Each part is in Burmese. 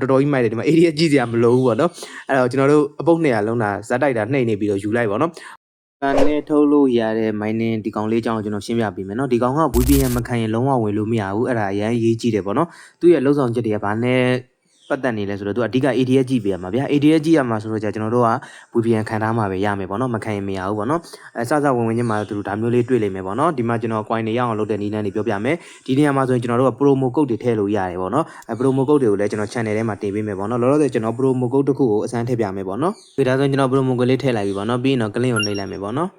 တော်တော်ကြီးမိုက်တယ်ဒီမှာ area ကြည့်စရာမလိုဘူးပေါ့နော်အဲ့တော့ကျွန်တော်တို့အပုတ်200လုံးတာဇက်တိုက်တာနှိမ့်နေပြီးတော့ယူလိုက်ပေါ့နော်အဲနဲ့ထုတ်လို့ရတဲ့ mining ဒီကောင်လေးအကြောင်းကိုကျွန်တော်ရှင်းပြပေးမယ်เนาะဒီကောင်က VPN မခံရင်လုံးဝဝင်လို့မရဘူးအဲ့ဒါအရင်ရေးကြည့်တယ်ပေါ့နော်သူ့ရဲ့လုံဆောင်ချက်တွေကဘာနဲ့ ပတ်သက်နေလဲဆိုတော့သူအဓိက ADS ကြည့်ပေးရမှာဗျာ ADS ကြည့်ရမှာဆိုတော့ကြာကျွန်တော်တို့က VPN ခံထားမှာပဲရမယ်ပေါ့နော်မခံရင်မရဘူးပေါ့နော်အဲစစဝင်ဝင်ချင်းမှာသူတို့ဒါမျိုးလေးတွေ့လိမ့်မယ်ပေါ့နော်ဒီမှာကျွန်တော် coin တွေရအောင်လုပ်တဲ့နည်းလမ်းတွေပြောပြမယ်ဒီနေရာမှာဆိုရင်ကျွန်တော်တို့က promo code တွေထည့်လို့ရတယ်ပေါ့နော်အဲ promo code တွေကိုလည်းကျွန်တော် channel ထဲမှာတင်ပေးမယ်ပေါ့နော်လောလောဆယ်ကျွန်တော် promo code တစ်ခုကိုအစမ်းထည့်ပြမယ်ပေါ့နော်ဒီဒါဆိုရင်ကျွန်တော် promo code လေးထည့်လိုက်ပြီပေါ့နော်ပြီးရင်တော့ link ကိုနှိပ်လိုက်မယ်ပေါ့နော်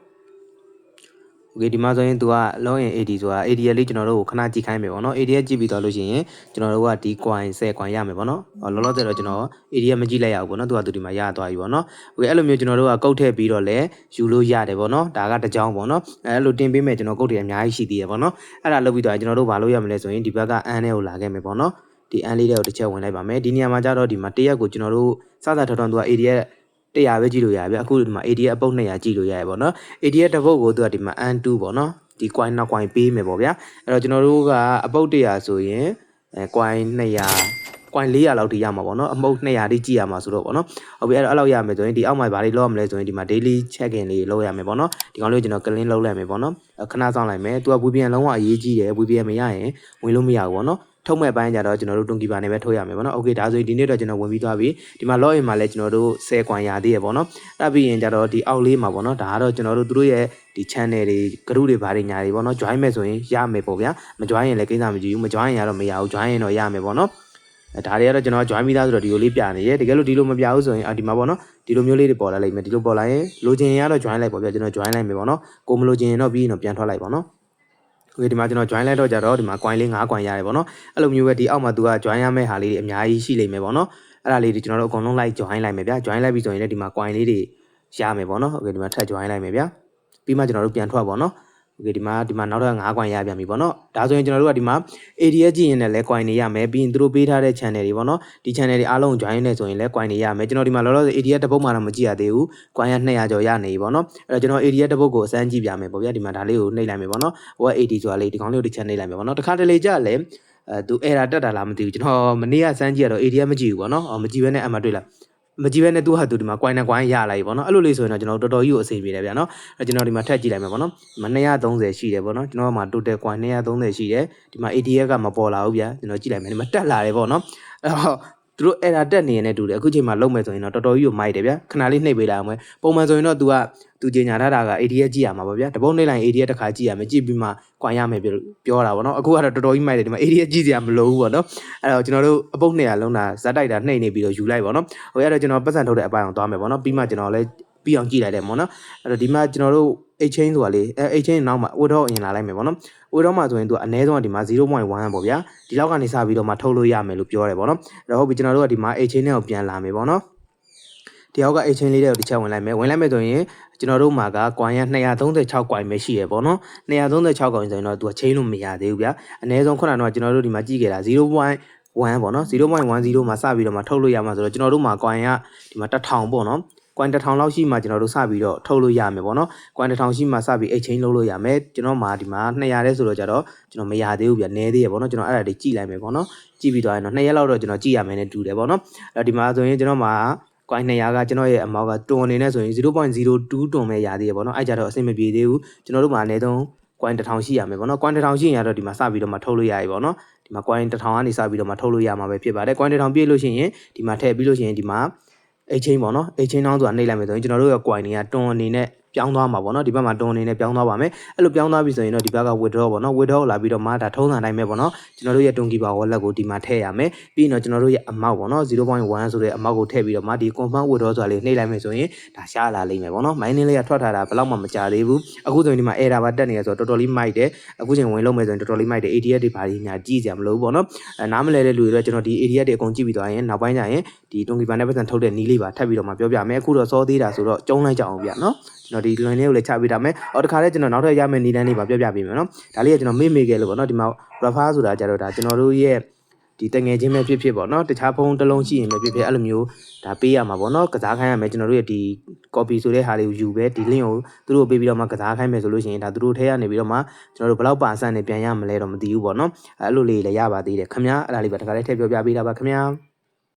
โอเคဒီမှာဆိုရင် तू က login AD ဆိုတာ AD လေးကျွန်တော်တို့ကိုခဏကြည့်ခိုင်းမယ်ပေါ့နော် AD ကြည့်ပြီးတော့လို့ရှိရင်ကျွန်တော်တို့ကဒီ coin 10 coin ရမယ်ပေါ့နော်ဟောလောလောဆယ်တော့ကျွန်တော် AD မကြည့်လိုက်ရဘူးပေါ့နော် तू ကသူဒီမှာရသွားပြီပေါ့နော်โอเคအဲ့လိုမျိုးကျွန်တော်တို့ကကုတ်ထည့်ပြီးတော့လည်းယူလို့ရတယ်ပေါ့နော်ဒါကတစ်ကြောင်းပေါ့နော်အဲ့လိုတင်ပေးမယ်ကျွန်တော်ကုတ်တွေအများကြီးရှိသေးတယ်ပေါ့နော်အဲ့ဒါလုပ်ပြီးတော့ကျွန်တော်တို့ဘာလုပ်ရမလဲဆိုရင်ဒီဘက်ကအန်းထဲကိုလာခဲ့မယ်ပေါ့နော်ဒီအန်းလေးတွေကိုတစ်ချက်ဝင်လိုက်ပါမယ်ဒီနေရာမှာကျတော့ဒီမှာတရက်ကိုကျွန်တော်တို့စစထထောင်သူက AD ရဲ့ 100ပဲကြည့်လို့ရပြီအခုဒီမှာ AD ရဲ့အပုတ်200ကြည့်လို့ရရပေါ့နော် AD ရဲ့တစ်ပုတ်ကိုသူကဒီမှာ N2 ပေါ့နော်ဒီ coin နောက် coin ပေးမယ်ပေါ့ဗျာအဲ့တော့ကျွန်တော်တို့ကအပုတ်100ဆိုရင်အဲ coin 200 coin 400လောက်ထိရမှာပေါ့နော်အမုတ်200တိကြည့်ရမှာဆိုတော့ပေါ့နော်ဟုတ်ပြီအဲ့တော့အဲ့လောက်ရမယ်ဆိုရင်ဒီအောက်မှာဘာတွေလုပ်ရမလဲဆိုရင်ဒီမှာ daily check in လေးလုပ်ရမယ်ပေါ့နော်ဒီကောင်လေးကိုကျွန်တော် clean လုပ်လိုက်မယ်ပေါ့နော်ခဏဆောင်လိုက်မယ်သူက VPN လုံးဝအရေးကြီးတယ် VPN မရရင်ဝင်လို့မရဘူးပေါ့နော် ထုတ်မဲ့ပိုင်းကြတော့ကျွန်တော်တို့တွန်ကီပါနဲ့ပဲထုတ်ရမယ်ပေါ့နော်။ Okay ဒါဆိုရင်ဒီနေ့တော့ကျွန်တော်ဝင်ပြီးသွားပြီ။ဒီမှာ login မှာလည်းကျွန်တော်တို့10 coin ရသေးရပေါ့နော်။အဲ့ပြီးရင်ကြတော့ဒီအောက်လေးမှာပေါ့နော်။ဒါကတော့ကျွန်တော်တို့တို့ရဲ့ဒီ channel တွေ group တွေဘာတွေညာတွေပေါ့နော်။ join မဲ့ဆိုရင်ရမယ်ပေါ့ဗျာ။မ join ရင်လည်းကိစ္စမကြည့်ဘူး။မ join ရင်တော့မရဘူး။ join ရင်တော့ရမယ်ပေါ့နော်။အဲဒါတွေကတော့ကျွန်တော် join ပြီးသားဆိုတော့ဒီလိုလေးပြနေရဲတကယ်လို့ဒီလိုမပြဘူးဆိုရင်အဒီမှာပေါ့နော်ဒီလိုမျိုးလေးတွေပေါ်လာလိမ့်မယ်ဒီလိုပေါ်လာရင်လိုချင်ရင်ကတော့ join လိုက်ပေါ့ဗျာကျွန်တော် join လိုက်မယ်ပေါ့နော်ကိုမလိုချင်ရင်တော့ပြီးရင်တော့ပြန်ထွက်လိုက်ပေါ့နော် โอเคဒီမှာကျွန်တော် join လိုက်တော့ကြတော့ဒီမှာ coin လေး9 coin ရတယ်ပေါ့နော်အဲ့လိုမျိုးပဲဒီအောက်မှာ तू က join ရမယ့်ဟာလေးတွေအများကြီးရှိလိမ့်မယ်ပေါ့နော်အဲ့ဒါလေးတွေကျွန်တော်တို့အကုန်လုံး like join လိုက်မယ်ဗျာ join လိုက်ပြီဆိုရင်လည်းဒီမှာ coin လေးတွေရမယ်ပေါ့နော်โอเคဒီမှာထပ် join လိုက်မယ်ဗျာပြီးမှကျွန်တော်တို့ပြန်ထွက်ပေါ့နော် โอเคဒီမှာဒီမှာနောက်ထပ်9 coin ရပြန်ပြီပေါ့နော်ဒါဆိုရင်ကျွန်တော်တို့ကဒီမှာ ADS ကြည့်ရင်လည်း coin တွေရမယ်ပြီးရင်သူတို့ပေးထားတဲ့ channel တွေပေါ့နော်ဒီ channel တွေအားလုံး join နေဆိုရင်လည်း coin တွေရမယ်ကျွန်တော်ဒီမှာလောလောဆယ် ADS တစ်ပုတ်မှတော့မကြည့်ရသေးဘူး coin ရ200ကျော်ရနေပြီပေါ့နော်အဲ့တော့ကျွန်တော် ADS တစ်ပုတ်ကိုအစမ်းကြည့်ပြမယ်ပေါ့ဗျာဒီမှာဒါလေးကိုနှိပ်လိုက်မယ်ပေါ့နော်ဟိုက AD ဆိုတာလေးဒီကောင်လေးကိုတစ်ချက်နှိပ်လိုက်မယ်ပေါ့နော်တစ်ခါတလေကြာလည်းအဲသူ error တက်တာလားမသိဘူးကျွန်တော်မနေ့ကစမ်းကြည့်ရတော့ ADS မကြည့်ဘူးပေါ့နော်အော်မကြည့်ဘဲနဲ့အမှတွေ့လား မကြည့်ဘဲနဲ့သူဟာသူဒီမှာ coin နဲ့ coin ရလာပြီပေါ့နော်အဲ့လိုလေးဆိုရင်တော့ကျွန်တော်တော်တော်ကြီးကိုအဆင်ပြေတယ်ဗျာနော်အဲ့ကျွန်တော်ဒီမှာထပ်ကြည့်လိုက်မယ်ပေါ့နော်ဒီမှာ230ရှိတယ်ပေါ့နော်ကျွန်တော်ကမှာ total coin 230ရှိတယ်ဒီမှာ ADS ကမပေါ်လာဘူးဗျာကျွန်တော်ကြည့်လိုက်မယ်ဒီမှာတက်လာတယ်ပေါ့နော်အဲ့တော့ သူတို့ error တက်နေရင်လည်းတူတယ်အခုချိန်မှာလုံးမယ်ဆိုရင်တော့တော်တော်ကြီးကိုမိုက်တယ်ဗျာခဏလေးနှိပ်ပေးလိုက်အောင်ပဲပုံမှန်ဆိုရင်တော့ तू ကသူကြီးညာထားတာက ADS ကြည့်ရမှာပေါ့ဗျာတပုံးနှိပ်လိုက် ADS တစ်ခါကြည့်ရမယ်ကြည့်ပြီးမှ coin ရမယ်ပြောတာပေါ့နော်အခုကတော့တော်တော်ကြီးမိုက်တယ်ဒီမှာ ADS ကြည့်စရာမလိုဘူးပေါ့နော်အဲ့တော့ကျွန်တော်တို့အပုတ်200လုံးတာဇက်တိုက်တာနှိပ်နေပြီးတော့ယူလိုက်ပေါ့နော်ဟိုအဲ့တော့ကျွန်တော်ပတ်စံထုတ်တဲ့အပိုင်းအောင်သွားမယ်ပေါ့နော်ပြီးမှကျွန်တော်လည်း ပြီးအောင်ကြည့်လိုက်တယ်ပေါ့နော်အဲ့တော့ဒီမှာကျွန်တော်တို့ exchange ဆိုတာလေအဲ exchange နောက်မှာ withdraw အရင်လာလိုက်မယ်ပေါ့နော် withdraw မှာဆိုရင်သူကအနည်းဆုံးကဒီမှာ0.1ပေါ့ဗျာဒီလောက်ကနေစပြီးတော့မှထုတ်လို့ရမယ်လို့ပြောတယ်ပေါ့နော်အဲ့တော့ဟုတ်ပြီကျွန်တော်တို့ကဒီမှာ exchange နဲ့ကိုပြန်လာမယ်ပေါ့နော်ဒီအောက်က exchange လေးတွေကိုတစ်ချက်ဝင်လိုက်မယ်ဝင်လိုက်မယ်ဆိုရင်ကျွန်တော်တို့မှာက coin ရ236 coin ပဲရှိရပေါ့နော်236 coin ဆိုရင်တော့သူက chain လို့မရသေးဘူးဗျာအနည်းဆုံးခုနကတော့ကျွန်တော်တို့ဒီမှာကြည့်ခဲ့တာ0.1ပေါ့နော်0.10မှာစပြီးတော့မှထုတ်လို့ရမှာဆိုတော့ကျွန်တော်တို့မှာ coin ကဒီမှာ1000ပေါ့နော် coin 1000လောက်ရှိမှကျွန်တော်တို့စပြီးတော့ထုတ်လို့ရမယ်ပေါ့နော် coin 1000ရှိမှစပြီး exchange လုပ်လို့ရမယ်ကျွန်တော်မှာဒီမှာ200တဲ့ဆိုတော့ကြတော့ကျွန်တော်မရသေးဘူးဗျနည်းသေးရပေါ့နော်ကျွန်တော်အဲ့ဒါတွေကြည့်လိုက်မယ်ပေါ့နော်ကြည့်ပြီးသွားရင်တော့2ရက်လောက်တော့ကျွန်တော်ကြည့်ရမယ်နဲ့တူတယ်ပေါ့နော်အဲ့ဒီမှာဆိုရင်ကျွန်တော်မှာ coin 200ကကျွန်တော်ရဲ့အမောက်ကတွန်အနေနဲ့ဆိုရင်0.02တွန်ပဲရသေးရပေါ့နော်အဲ့ကြတော့အဆင်မပြေသေးဘူးကျွန်တော်တို့မှာအနည်းဆုံး coin 1000ရှိရမယ်ပေါ့နော် coin 1000ရှိရင်တော့ဒီမှာစပြီးတော့မှထုတ်လို့ရပြီပေါ့နော်ဒီမှာ coin 1000ကနေစပြီးတော့မှထုတ်လို့ရမှာပဲဖြစ်ပါတယ် coin 1000ပြည့်လို့ရှိရင်ဒီမှာထည့်ပြီးလို့ရှိရင်ဒီမှာ exchange ပေါ့နော် exchange တောင်းဆိုတာနှိပ်လိုက်မယ်ဆိုရင်ကျွန်တော်တို့ရဲ့ coin တွေကတွန်အနေနဲ့ ပြောင်းသွားမှာပေါ့နော်ဒီဘက်မှာတွန်အနေနဲ့ပြောင်းသွားပါမယ်အဲ့လိုပြောင်းသွားပြီဆိုရင်တော့ဒီဘက်က withdraw ပေါ့နော် withdraw လာပြီးတော့မှဒါထုံးစံတိုင်းပဲပေါ့နော်ကျွန်တော်တို့ရဲ့ Tonki Power wallet ကိုဒီမှာထည့်ရမယ်ပြီးရင်တော့ကျွန်တော်တို့ရဲ့ amount ပေါ့နော်0.1ဆိုတဲ့ amount ကိုထည့်ပြီးတော့မှဒီ confirm withdraw ဆိုတာလေးနှိပ်လိုက်မယ်ဆိုရင်ဒါရှားလာလိမ့်မယ်ပေါ့နော် mining လေးကထွက်ထားတာဘယ်တော့မှမကြသေးဘူးအခုဆိုရင်ဒီမှာ error ပါတက်နေရဆိုတော့တော်တော်လေးမိုက်တယ်အခုချိန်ဝင်လုံးမယ်ဆိုရင်တော်တော်လေးမိုက်တယ် ADS တွေဘာတွေညာကြည့်ကြမလို့ပေါ့နော်အဲနားမလဲတဲ့လူတွေတော့ကျွန်တော်ဒီ ADS တွေအကုန်ကြည့်ပြီးသွားရင်နောက်ပိုင်းကျရင်ဒီ Tonki Power နဲ့ပတ်သက်ထုတ်တဲ့နီးလေးပါထပ်ပြီးတော့မှပြောပြမယ်အခုတော့စောသေးတာဆိုတော့ကျုံးလိုက်ကြအောင်ဗျနော်ကျွန်တော်ဒီ line လေးကိုလည်းချပေးထားမယ်။အော်တခါလဲကျွန်တော်နောက်ထပ်ရမယ့်နီးလန်းလေးပါပြောပြပေးမယ်နော်။ဒါလေးကကျွန်တော်မေ့မေ့ခဲ့လို့ပေါ့နော်ဒီမှာ refer ဆိုတာကြတော့ဒါကျွန်တော်တို့ရဲ့ဒီတငယ်ချင်းပဲဖြစ်ဖြစ်ပေါ့နော်တခြားဖုန်းတစ်လုံးရှိရင်ပဲဖြစ်ဖြစ်အဲ့လိုမျိုးဒါပေးရမှာပေါ့နော်ကစားခိုင်းရမယ်ကျွန်တော်တို့ရဲ့ဒီ copy ဆိုတဲ့ဟာလေးကိုယူပဲဒီ link ကိုသူတို့ပေးပြီးတော့မှကစားခိုင်းမယ်ဆိုလို့ရှိရင်ဒါသူတို့ထဲကနေပြီးတော့မှကျွန်တော်တို့ဘယ်လောက်ပါအဆန်နဲ့ပြန်ရမလဲတော့မသိဘူးပေါ့နော်အဲ့လိုလေးလည်းရပါသေးတယ်ခင်ဗျာအဲ့ဒါလေးပါတခါလဲထည့်ပြောပြပေးတာပါခင်ဗျာ